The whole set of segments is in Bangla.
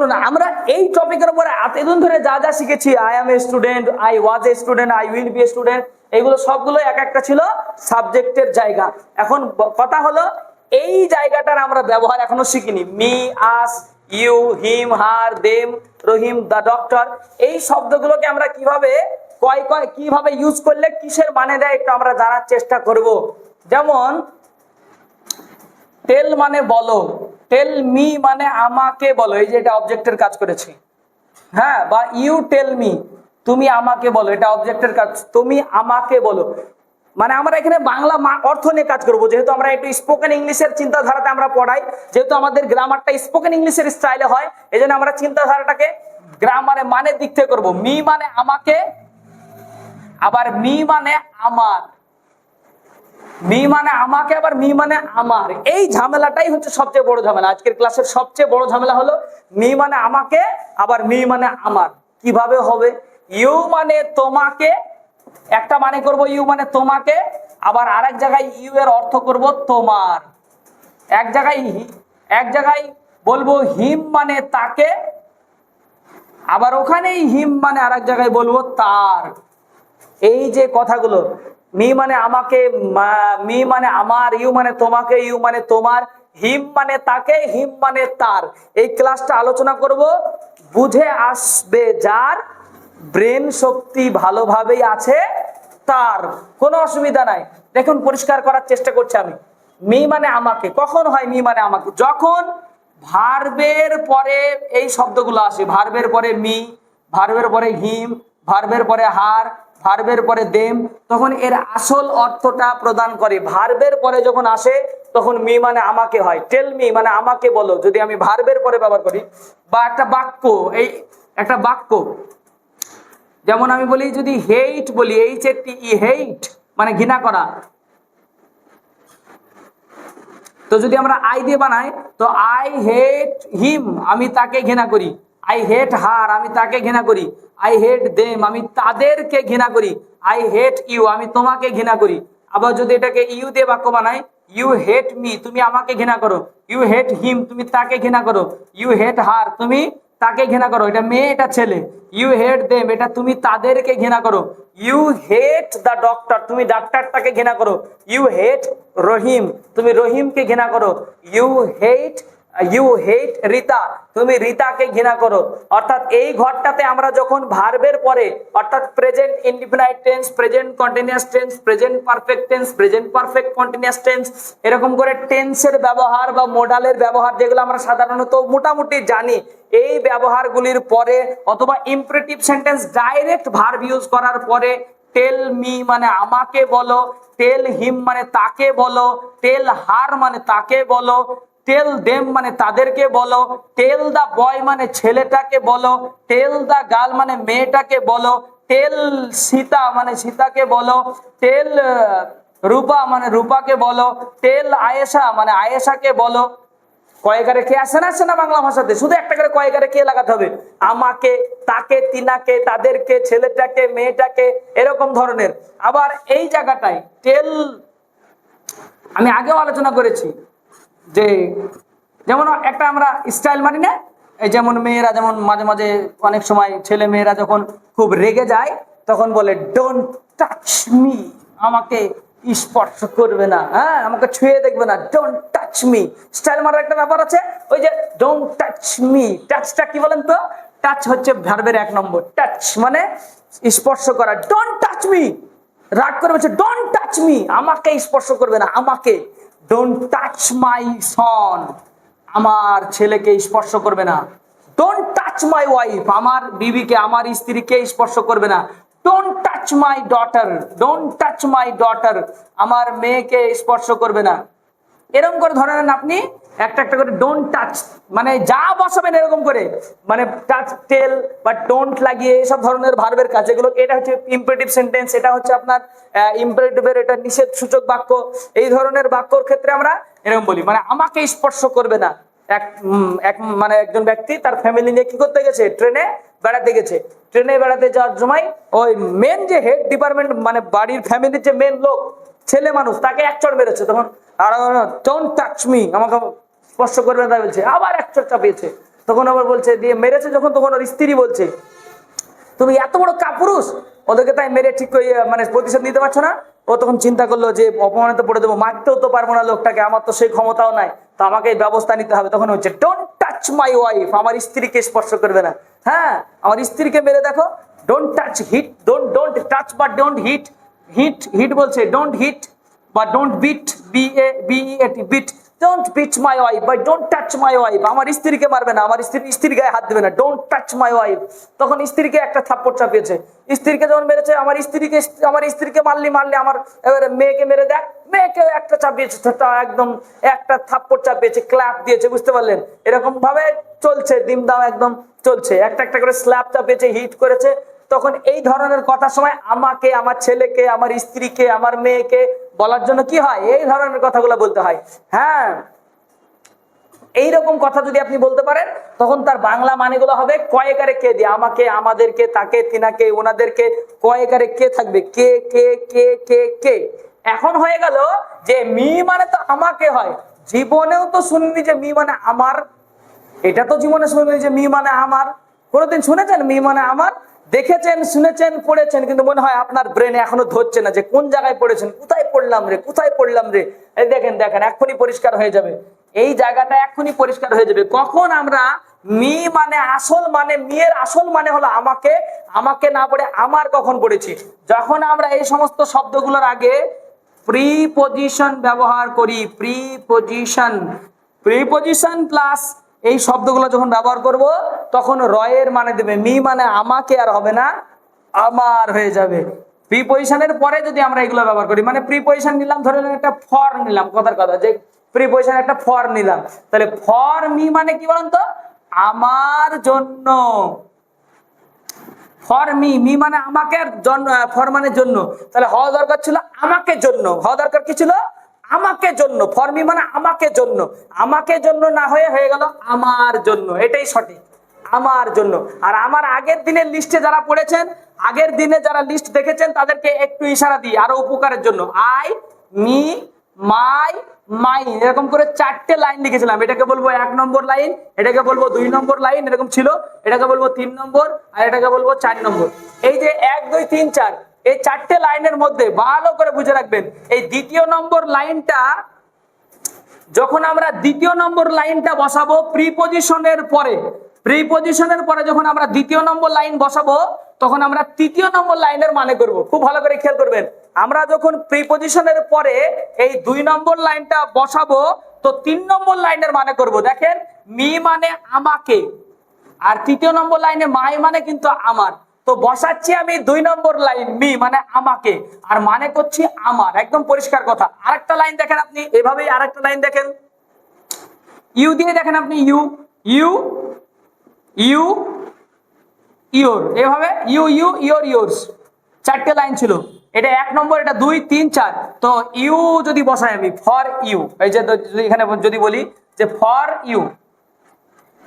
চলুন আমরা এই টপিকের উপরে এতদিন ধরে যা যা শিখেছি I am a student I was a student I will be a student এগুলো সবগুলো এক একটা ছিল সাবজেক্টের জায়গা। এখন কথা হলো, এই জায়গাটার আমরা ব্যবহার এখনও শিখিনি। Me, us, you, him, her, them, Rahim, the, doctor, এই শব্দগুলোকে আমরা কীভাবে, কয় কয়, কীভাবে ইউজ করলে কিসের মানে দেয় একটু আমরা জানার চেষ্টা করব। যেমন, তেল মানে বলো। টেল মি মানে আমাকে বলো, এই যে এটা অবজেক্টের কাজ করেছে। হ্যাঁ বা ইউ টেল মি তুমি আমাকে বলো, এটা অবজেক্টের কাজ, তুমি আমাকে বলো। মানে আমরা এখানে বাংলা অর্থ নিয়ে কাজ করব, যেহেতু আমরা একটু স্পোকেন ইংলিশের চিন্তাধারাতে আমরা পড়াই, যেহেতু আমাদের গ্রামারটা স্পোকেন ইংলিশের স্টাইলে হয় এই জন্য আমরা চিন্তাধারাটাকে গ্রামারে মানের দিক থেকে করব। মি মানে আমাকে, আবার মি মানে আমার। মি মানে আমাকে, আবার মি মানে আমার। এই ঝামেলাটাই হচ্ছে সবচেয়ে বড় ঝামেলা। আজকের ক্লাসের সবচেয়ে বড় ঝামেলা হলো, মি মানে আমাকে, আবার মি মানে আমার। কীভাবে হবে? ইউ মানে তোমাকে, একটা মানে করব ইউ মানে তোমাকে, আবার আরেক জায়গায় ইউ এর অর্থ করব তোমার। এক জায়গায় এক জায়গায় বলব হিম মানে তাকে, আবার ওখানেই হিম মানে আরেক জায়গায় বলব তার। এই যে কথাগুলো মি মানে আমাকে, মি মানে আমার, ইউ মানে তোমাকে, ইউ মানে তোমার, হিম মানে তাকে, হিম মানে তার। এই ক্লাসটা আলোচনা করব। বুঝে আসবে যার ব্রেন শক্তি ভালোভাবেই আছে, তার। কোনো অসুবিধা নাই। দেখুন, পরিষ্কার করার চেষ্টা করছি আমি। মি মানে আমাকে। কখন হয় মি মানে আমাকে? যখন ভার্বের পরে এই শব্দগুলো আসে। ভার্বের পরে মি, ভার্বের পরে হিম, ভার্বের পরে হার ভার্বের পরে দেম তখন এর আসল অর্থটা প্রদান করে। ভার্বের পরে যখন আসে, তখন মি মানে আমাকে হয়। টেল মি মানে আমাকে বলো। যদি আমি ভার্বের পরে ব্যবহার করি, বা একটা বাক্য, এই একটা বাক্য, যেমন আমি বলি, যদি হেইট বলি H A T E hate মানে ঘৃণা করা। তো যদি আমরা আই দিয়ে বানাই, তো আই হেট হিম আমি তাকে ঘৃণা করি। আই হেট হার আমি তাকে ঘৃণা করি। আই হেট দেম আমি তাদেরকে ঘৃণা করি। আই হেট ইউ আমি তোমাকে ঘৃণা করি। আবার যদি এটাকে ইউ দিয়ে বাক্য বানাই ইউ হেট মি তুমি আমাকে ঘৃণা করো। ইউ হেট হিম তুমি তাকে ঘৃণা করো। ইউ হেট হার তুমি তাকে ঘৃণা করো। এটা মেয়ে, এটা ছেলে। ইউ হেট দেম এটা তুমি তাদেরকে ঘৃণা করো। ইউ হেট দ্য ডক্টর তুমি ডাক্তারটাকে ঘৃণা করো। ইউ হেট রহিম, তুমি রহিমকে ঘৃণা করো। You hate you hate Rita তুমি রিতাকে ঘৃণা করো। অর্থাৎ এই ঘরটাতে আমরা যখন ভার্বের পরে, অর্থাৎ present indefinite tense present continuous tense present perfect tense present perfect continuous tense এরকম করে টেন্সের ব্যবহার বা মোডালের ব্যবহার যেগুলো আমরা সাধারণত মোটামুটি জানি, এই ব্যবহারগুলির পরে অথবা imperative sentence direct verb use করার পরে টেল মি মানে আমাকে বলো টেল হিম মানে তাকে বলো টেল হার মানে তাকে বলো টেল দেম মানে তাদেরকে বলো টেল দা বয় মানে ছেলেটাকে বলো টেল দা গার্ল মানে মেয়েটাকে বলো টেল সীতা মানে সীতাকে বলো টেল রূপা মানে রূপাকে বলো টেল আয়েশা মানে আয়েশাকে বলো। কয়েকারে কে আসে না আসে না বাংলা ভাষাতে? শুধু একটা করে কয়েকারে কে লাগাতে হবে? আমাকে, তাকে, তিনাকে, তাদেরকে, ছেলেটাকে, মেয়েটাকে, এরকম ধরনের। আবার এই জায়গাটায় টেল আমি আগেও আলোচনা করেছি যে যেমন একটা আমরা স্টাইল মানি না, এই যেমন মেয়েরা যেমন মাঝে মাঝে অনেক সময় ছেলে মেয়েরা যখন খুব রেগে যায়, তখন বলে ডোন্ট টাচ মি আমাকে স্পর্শ করবে না হ্যাঁ আমাকে ছুঁয়ে দেখবে না ডোন্ট টাচ মি স্টাইল মারার একটা ব্যাপার আছে, ওই যে ডোন্ট টাচ মি টাচটা কি বলেন তো? টাচ হচ্ছে ভার্বের এক নম্বর। টাচ মানে স্পর্শ করা। ডোন্ট টাচ মি রাগ করে বলছে ডোন্ট টাচ মি আমাকে স্পর্শ করবে না, আমাকে। ডোন্ট টাচ মাই সন আমার ছেলেকে স্পর্শ করবে না। ডোন্ট টাচ মাই ওয়াইফ আমার বিবিকে, আমার স্ত্রীকে স্পর্শ করবে না। Don't touch my daughter don't touch my daughter আমার মেয়েকে স্পর্শ করবে না। এরকম করে ধরে নেন আপনি একটা একটা করে ডোন্ট টাচ মানে যা বসাবেন এরকম করে মানে টাচ টেল বা ডোন্ট লাগিয়ে এসব ধরনের ভার্বের কাজ, এগুলো, এটা হচ্ছে ইম্পারেটিভ সেন্টেন্স এটা হচ্ছে আপনার ইম্পারেটিভের এটা নিষেধ সূচক বাক্য, এই ধরনের বাক্যর ক্ষেত্রে আমরা এরকম বলি। মানে আমাকে স্পর্শ করবে না। এক এক মানে একজন ব্যক্তি তার ফ্যামিলি নিয়ে কি করতে গেছে? ট্রেনে বেড়াতে গেছে। ট্রেনে বেড়াতে যাওয়ার সময় ওই মেন যে হেড ডিপার্টমেন্ট মানে বাড়ির ফ্যামিলির যে মেন লোক ছেলে মানুষ, তাকে এক চড় মেরেছে, তখন, আর ডোন্ট টাচ মি আমাকে স্পর্শ করবে না বলছে, আবার এক চড় চাপিয়েছে। তখন আবার বলছে, দিয়ে মেরেছে যখন তখন ওর স্ত্রী বলছে, তুমি এত বড় কাপুরুষ, ওদেরকে তাই মেরে ঠিক করে মানে প্রতিশোধ নিতে পারছ না? ও তখন চিন্তা করল যে, অপমানিত পড়ে দেবো, মারতেও তো পারব না লোকটাকে, আমার তো সেই ক্ষমতাও নাই, তো আমাকে ব্যবস্থা নিতে হবে। তখন হচ্ছে ডোন্ট টাচ মাই ওয়াইফ আমার স্ত্রীকে স্পর্শ করবে না। হ্যাঁ আমার স্ত্রীকে মেরে দেখো don't touch hit don't don't touch বা ডোন্ট হিট হিট হিট বলছে ডোন্ট হিট বা don't beat B A B A T beat don't beat my wife by don't touch my wife আমার স্ত্রীকে মারবে না, আমার স্ত্রী, স্ত্রীর গায়ে হাত দেবে না। ডোন্ট টাচ মাই ওয়াইফ তখন স্ত্রীকে একটা থাপ্পড় চাপিয়েছে। স্ত্রীকে যখন মেরেছে, আমার স্ত্রীকে আমার স্ত্রীকে মারলি মারলি, আমার এবারে মেয়েকে মেরে দেখ মেয়েকে একটা চাপিয়েছে তা একদম একটা থাপ্পড় চাপিয়েছে ক্ল্যাপ দিয়েছে, বুঝতে পারলেন? এরকম ভাবে চলছে দিমদাম একদম চলছে। একটা একটা করে স্ল্যাপ চাপিয়েছে হিট করেছে তখন এই ধরনের কথার সময় আমাকে, আমার ছেলেকে, আমার স্ত্রীকে, আমার মেয়েকে বলার জন্য কি হয়? এই ধরনের কথাগুলো বলতে হয়। হ্যাঁ। এইরকম কথা যদি আপনি বলতে পারেন, তখন তার বাংলা মানেগুলো হবে কয়েকারে কে দিয়ে? আমাকে, আমাদেরকে, তাকে, তিনাকে, ওনাদেরকে কয়েকারে কে থাকবে? কে কে কে কে কে? এখন হয়ে গেল যে মি মানে তো আমাকে হয়। জীবনেও তো শুনিনি যে মি মানে আমার। এটা তো জীবনে শুনিনি যে মি মানে আমার। কোনোদিন শুনেছেন মি মানে আমার? দেখেছেন, শুনেছেন, পড়েছেন, কিন্তু মনে হয় আপনার ব্রেনে এখনও ধরছে না যে কোন জায়গায় পড়েছেন, কোথায় পড়লাম রে, কোথায় পড়লাম রে? এই দেখেন দেখেন, এক্ষুনি পরিষ্কার হয়ে যাবে। এই জায়গাটা এক্ষুনি পরিষ্কার হয়ে যাবে। কখন আমরা মি মানে আসল মানে মেয়ের আসল মানে হলো আমাকে আমাকে না পড়ে, আমার কখন পড়েছি? যখন আমরা এই সমস্ত শব্দগুলোর আগে প্রিপজিশন ব্যবহার করি প্রিপজিশন প্রিপজিশন প্লাস এই শব্দগুলো যখন ব্যবহার করব, তখন রয়ের মানে দেবে, মি মানে আমাকে আর হবে না, আমার হয়ে যাবে। প্রিপজিশনের পরে যদি আমরা এগুলো ব্যবহার করি মানে প্রিপজিশন নিলাম, ধরে একটা ফর নিলাম, কথার কথা, যে প্রিপজিশন একটা ফর নিলাম। তাহলে ফর মি মানে কি বলুন তো? আমার জন্য। ফর মি মি মানে আমাকে জন্য ফর মানে জন্য। তাহলে হওয়া দরকার ছিল আমাকে জন্য। হওয়া দরকার কি ছিল? আমাকে জন্য ফর মি মানে আমাকে জন্য। আমাকে জন্য না হয়ে হয়ে গেল আমার জন্য। এটাই সঠিক। আমার জন্য। আর আমার আগের দিনের লিস্টে যারা পড়েছেন, আগের দিনে যারা লিস্ট দেখেছেন, তাদেরকে একটু ইশারা দিই, আরও উপকারের জন্য। আই মি মাই মাই এরকম করে চারটে লাইন লিখেছিলাম। এটাকে বলব এক নম্বর লাইন এটাকে বলব দুই নম্বর লাইন এরকম ছিল। এটাকে বলব তিন নম্বর, আর এটাকে বলব চার নম্বর। এই যে এক, দুই, তিন, চার এই চারটে লাইনের মধ্যে ভালো করে বুঝে রাখবেন। এই দ্বিতীয় নম্বর লাইনটা, যখন আমরা দ্বিতীয় নম্বর লাইনটা বসাবো প্রিপজিশনের পরে প্রিপজিশনের পরে যখন আমরা দ্বিতীয় নম্বর লাইন বসাবো, তখন আমরা তৃতীয় নম্বর লাইনের মানে করব। খুব ভালো করে খেয়াল করবেন। আমরা যখন প্রিপজিশনের পরে এই দুই নম্বর লাইনটা বসাবো, তো তিন নম্বর লাইনের মানে করব। দেখেন, মি মানে আমাকে, আর তৃতীয় নম্বর লাইনে মাই মানে কিন্তু আমার। তো বসাচ্ছি আমি দুই নম্বর লাইন মি মানে আমাকে। আর মানে করছি আমার। একদম পরিষ্কার কথা। আরেকটা লাইন দেখেন আপনি, এভাবেই আরেকটা লাইন দেখেন। ইউ দিয়ে দেখেন আপনি ইউ ইউ ইউ ইওর এভাবে ইউ ইউ ইওর ইয়োর্স চারটে লাইন ছিল। এটা এক নম্বর, এটা দুই, তিন, চার। তো ইউ যদি বসাই আমি ফর ইউ এই যে এখানে যদি বলি যে ফর ইউ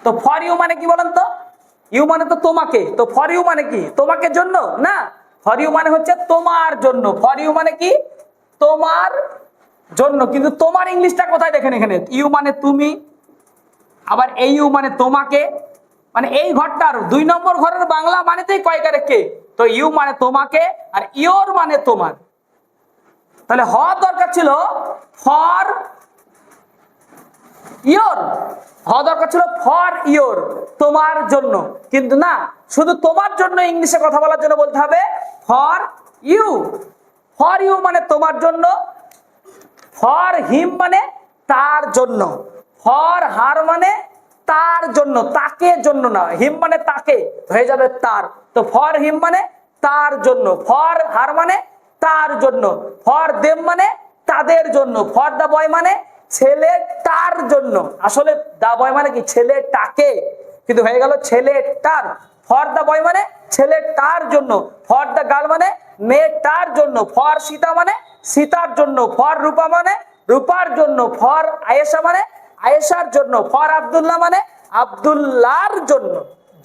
তো ফর ইউ মানে কি বলেন তো? ইউ মানে তো তোমাকে, তো ফর ইউ মানে কি? তোমাকে জন্য? না। ফর ইউ মানে হচ্ছে তোমার জন্য। ফর ইউ মানে কি? তোমার জন্য। কিন্তু তোমার ইংলিশটা কোথায় দেখেন এখানে? ইউ মানে তুমি, আবার এই ইউ মানে তোমাকে। মানে এই ঘরটার দুই নম্বর ঘরের বাংলা মানেতেই কয়কারে কে? তো ইউ মানে তোমাকে আর ইওর মানে তোমার। তাহলে হওয়ার দরকার ছিল ফর ইয়োর। হওয়া দরকার ছিল ফর ইয়োর, তোমার জন্য। কিন্তু না, শুধু তোমার জন্য ইংলিশে কথা বলার জন্য বলতে হবে ফর ইউ। ফর ইউ মানে তোমার জন্য, ফর হিম মানে তার জন্য। ফর হার মানে তার জন্য, তাকে জন্য না। হিম মানে তাকে, হয়ে যাবে তার। তো ফর হিম মানে তার জন্য, ফর হার মানে তার জন্য, ফর দেম মানে তাদের জন্য, ফর দা বয় মানে ছেলে তার জন্য। আসলে দা বয় মানে কি? ছেলে ছেলেটাকে কিন্তু হয়ে গেল ছেলেটার ফর দা বয় মানে ছেলে তার জন্য। ফর দা গার্ল মানে মেয়ে তার জন্য। ফর সীতা মানে সীতার জন্য। ফর রূপা মানে রূপার জন্য। ফর আয়েশা মানে আয়েশার জন্য। ফর আব্দুল্লাহ মানে আব্দুল্লাহর জন্য।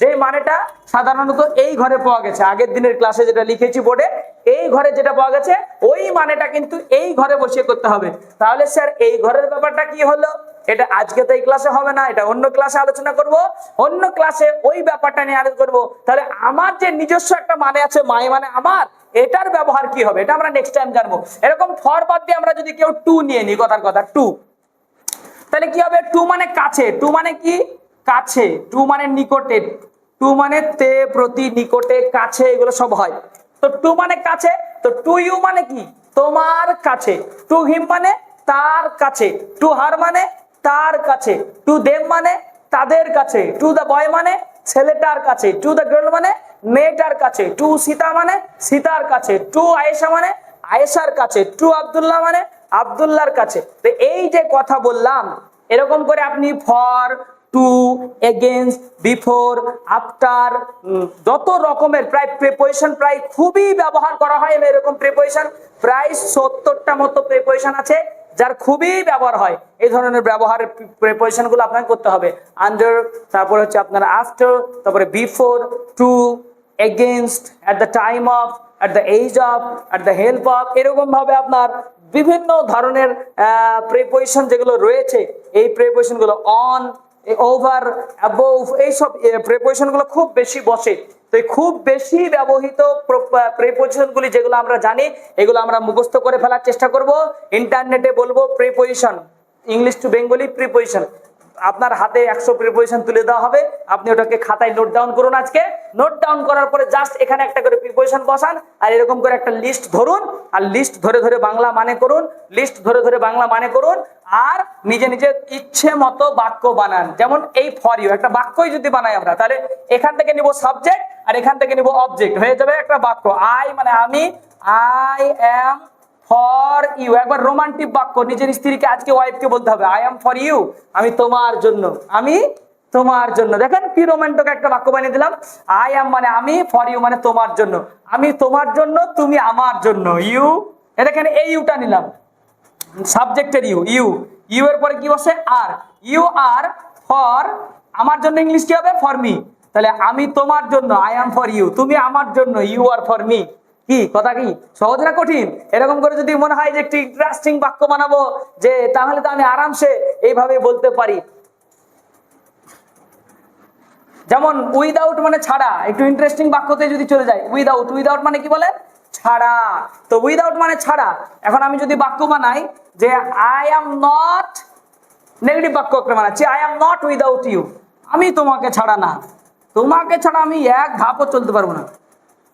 যে মানেটা সাধারণত এই ঘরে পাওয়া গেছে। আগের দিনের ক্লাসে যেটা লিখেছি বোর্ডে এই ঘরে যেটা পাওয়া গেছে, ওই মানেটা কিন্তু এই ঘরে বসিয়ে করতে হবে। তাহলে স্যার, এই ঘরের ব্যাপারটা কি হলো? এটা আজকে তো এই ক্লাসে হবে না, এটা অন্য ক্লাসে আলোচনা করব। অন্য ক্লাসে ওই ব্যাপারটা নিয়ে আলোচনা করব। তাহলে আমার যে নিজস্ব একটা মানে আছে মাই মানে আমার, এটার ব্যবহার কি হবে? এটা আমরা নেক্সট টাইম জানব। এরকম ফর বাদ দিয়ে আমরা যদি কেউ টু নিয়ে নিই, কথার কথা টু তাহলে কি হবে? টু মানে কাছে। টু মানে কি? কাছে। টু মানে নিকটে। টু মানে তে, প্রতি, নিকটে, কাছে, এগুলো সব হয়। তো টু মানে কাছে, তো টু ইউ মানে কি? তোমার কাছে। টু হিম মানে তার কাছে। টু হার মানে তার কাছে। টু দেম মানে তাদের কাছে। টু দা বয় মানে ছেলেটার কাছে। টু দা গার্ল মানে মেয়েটার কাছে। টু সীতা মানে সীতার কাছে। টু আয়েশা মানে আয়েশার কাছে। টু আব্দুল্লাহ মানে আব্দুল্লাহর কাছে। তো এই যে কথা বললাম, এরকম করে আপনি for to against before after যত রকমের প্রায় প্রিপোজিশন প্রায় খুবই ব্যবহার করা হয় এরকম প্রিপোজিশন প্রায় সত্তরটা মতো প্রিপোজিশন আছে যার খুবই ব্যবহার হয়। এই ধরনের ব্যবহারের প্রিপোজিশনগুলো আপনাকে করতে হবে। আন্ডার তারপরে হচ্ছে আপনার আফটার তারপরে before to against at the time of at the age of at the help of এরকম ভাবে আপনার বিভিন্ন ধরনের প্রিপোজিশন যেগুলো রয়েছে, এই প্রিপোজিশনগুলো অন ওভার অ্যাবোভ এইসব প্রিপোজিশনগুলো খুব বেশি বসে। তো এই খুব বেশি ব্যবহৃত প্রিপোজিশন গুলি যেগুলো আমরা জানি, এগুলো আমরা মুখস্থ করে ফেলার চেষ্টা করব। ইন্টারনেটে বলব preposition English to Bengali preposition আপনার হাতে একশো প্রিপোজিশন তুলে দেওয়া হবে। আপনি ওটাকে খাতায় নোট ডাউন করুন আজকে। নোট ডাউন করার পরে জাস্ট এখানে একটা করে প্রিপোজিশন বসান আর এরকম করে একটা লিস্ট ধরুন। আর লিস্ট ধরে ধরে বাংলা মানে করুন। লিস্ট ধরে ধরে বাংলা মানে করুন। আর নিজে নিজে ইচ্ছে মতো বাক্য বানান। যেমন এই ফর ইউ একটা বাক্যই যদি বানাই আমরা, তাহলে এখান থেকে নিব সাবজেক্ট আর এখান থেকে নিব অবজেক্ট হয়ে যাবে একটা বাক্য। আই মানে আমি আই অ্যাম ফর ইউ। একবার রোমান্টিক বাক্য, নিজের স্ত্রীকে আজকে ওয়াইফকে বলতে হবে আই এম ফর ইউ আমি তোমার জন্য, আমি তোমার জন্য। দেখেন কি রোমান্টিক একটা বাক্য বানিয়ে দিলাম আই এম মানে আমি ফর ইউ মানে তোমার জন্য। আমি তোমার জন্য, তুমি আমার জন্য। ইউ এখানে এই ইউটা নিলাম। সাবজেক্টের ইউ ইউ ইউ এর পরে কি বসে? আর ইউ আর ফর আমার জন্য ইংলিশ কি হবে? ফর মি তাহলে, আমি তোমার জন্য আই এম ফর ইউ তুমি আমার জন্য ইউ আর ফর মি কি? কথা কি? সহজ না কঠিন? এরকম করে যদি মনে হয় যে একটি ইন্টারেস্টিং বাক্য বানাবো, যে তাহলে তো আমি আরামসে এইভাবে বলতে পারি। যেমন উইদাউট মানে ছাড়া, একটু ইন্টারেস্টিং বাক্যতে যদি চলে যায় উইদাউট উইদাউট মানে কি বলেন? ছাড়া। তো উইদাউট মানে ছাড়া। এখন আমি যদি বাক্য বানাই, যে আই এম নট নেগেটিভ বাক্য একটা বানাচ্ছি I am not without you আমি তোমাকে ছাড়া না। তোমাকে ছাড়া আমি এক ধাপও চলতে পারব না।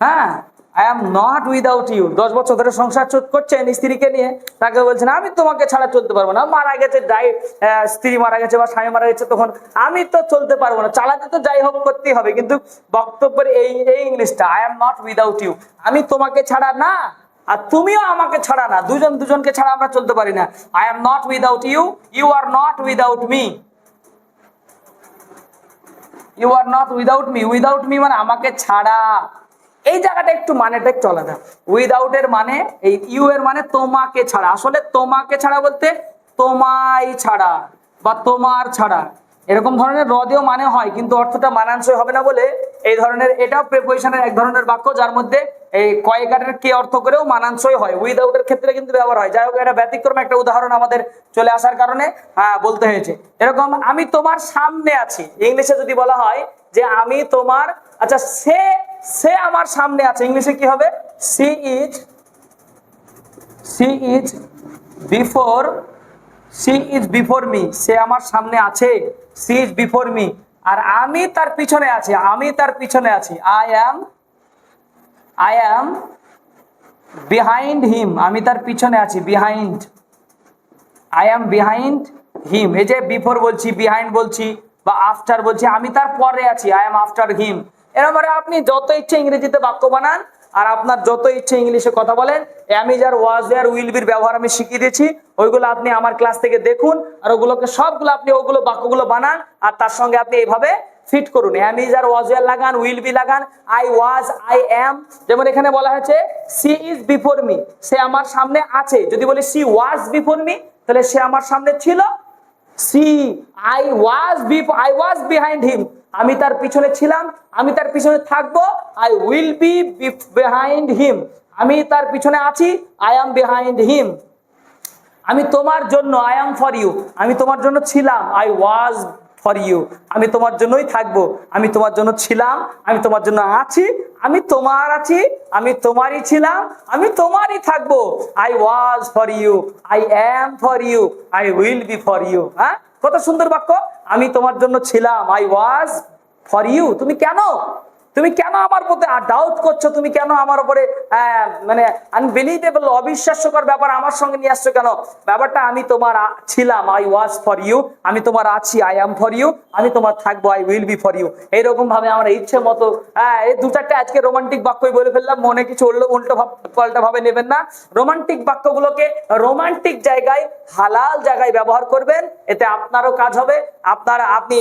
হ্যাঁ? I am not without you দশ বছর ধরে সংসার করছেন স্ত্রীকে নিয়ে। তাকে বলছেন, আমি তোমাকে ছাড়া চলতে পারব না। মারা গেছে যাই স্ত্রী মারা গেছে বা স্বামী মারা গেছে, তখন আমি তো চলতে পারব না। চালাতে তো যাই হোক, করতেই হবে। কিন্তু বক্তব্যের এই এই ইংলিশটা I am not without you আমি তোমাকে ছাড়া না, আর তুমিও আমাকে ছাড়া না। দুজন দুজনকে ছাড়া আমরা চলতে পারি না। I am not without you you are not without me you are not without me without me মানে আমাকে ছাড়া। এই জায়গাটা একটু মানেটা একটু আলাদা। উইদাউট এর মানে এই ইউ এর মানে তোমাকে ছাড়া। আসলে তোমাকে ছাড়া বলতে তোমায় ছাড়া বা তোমার ছাড়া। এরকম ধরনের রদেও মানে হয়, কিন্তু অর্থটা মানানসই হবে না বলে এই ধরনের এটাও প্রেপোজিশনের এক ধরনের বাক্য, যার মধ্যে এই কয়েকারের কে অর্থ করেও মানানসই হয়। উইদাউট এর ক্ষেত্রে কিন্তু ব্যবহার হয়। যাই হোক, এটা ব্যতিক্রম একটা উদাহরণ আমাদের চলে আসার কারণে বলতে হয়েছে। এরকম, আমি তোমার সামনে আছি। ইংলিশে যদি বলা হয় যে, আমি তোমার আচ্ছা সে সে আমার সামনে আছে, ইংলিশে কি হবে? She is she is before, she is before me, সে আমার সামনে আছে, সি ইজ বিফোর মি, আর আমি তার পিছনে আছি, আমি তার পিছনে আছি, I am I am behind him, আমি তার পিছনে আছি, behind, I am behind him, এই যে বিফোর বলছি, বিহাইন্ড বলছি, বা আফটার বলছি, আমি তার পরে আছি, আই অ্যাম আফটার হিম এরকম করে আপনি যত ইচ্ছে ইংরেজিতে বাক্য বানান, আর আপনার যত ইচ্ছে ইংলিশে কথা বলেন আমি যার ওয়াজ আর উইল বির ব্যবহার আমি শিখিয়ে দিয়েছি, ওইগুলো আপনি আমার ক্লাস থেকে দেখুন, আর ওগুলোকে সবগুলো আপনি ওগুলো বাক্যগুলো বানান, আর তার সঙ্গে আপনি এইভাবে ফিট করুন। এম ইজ আর ওয়াজ লাগান উইল বি লাগান, আই ওয়াজ, আই এম যেমন এখানে বলা হয়েছে, সি ইজ বিফোর মি সে আমার সামনে আছে। যদি বলি, সি ওয়াজ বিফোর মি তাহলে সে আমার সামনে ছিল। She, I was I was behind him আমি তার পিছনে ছিলাম, আমি তার পিছনে থাকব I will be behind him আমি তার পিছনে আছি আই এম বিহাইন্ড হিম আমি তোমার জন্য আই এম ফর ইউ আমি তোমার জন্য ছিলাম আই ওয়াজ ফর ইউ আমি তোমার জন্যই থাকব, আমি তোমার জন্য ছিলাম, আমি তোমার জন্য আছি, আমি তোমার আছি, আমি তোমারই ছিলাম, আমি তোমারই থাকব। I was for you I am for you I will be for you হ্যাঁ? কত সুন্দর বাক্য? আমি তোমার জন্য ছিলাম। আই ওয়াজ ফর ইউ তুমি কেন? তুমি কেন আমার প্রতি ডাউট করছ? তুমি কেন আমার উপরে মানে আনবিলিভেবল অবিশ্বাস্যকর ব্যাপার আমার সঙ্গে নিয়ে আসছো কেন? ব্যাপারটা আমি তোমার ছিলাম আই ওয়াজ ফর ইউ আমি তোমার আছি আই অ্যাম ফর ইউ আমি তোমার থাকব I will be for you এইরকম ভাবে আমরা ইচ্ছে মতো এই দু চারটে আজকে রোমান্টিক বাক্যই বলে ফেললাম, মনে কিছু উল্টো উল্টো পাল্টা ভাবে নেবেন না। রোমান্টিক বাক্যগুলোকে রোমান্টিক জায়গায়, হালাল জায়গায় ব্যবহার করবেন, এতে আপনারও কাজ হবে। আপনার, আপনি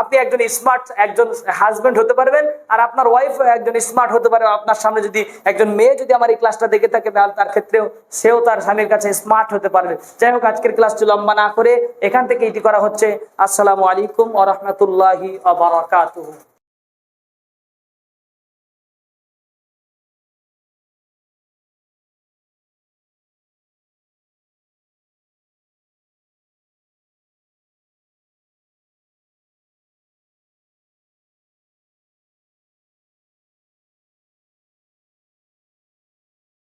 আপনি একজন স্মার্ট একজন হাজবেন্ড হতে পারবেন, আর আপনার ওয়াইফ একজন স্মার্ট হতে পারে, আপনার সামনে যদি একজন মেয়ে যদি আমার এই ক্লাসটা দেখে থাকে, তাহলে তার ক্ষেত্রেও সেও তার স্বামীর কাছে স্মার্ট হতে পারবে। যাই হোক, আজকের ক্লাসটি লম্বা না করে এখান থেকে এটি করা হচ্ছে। আসসালামু আলাইকুম আ রহমতুল্লাহি আবরাকাতুহু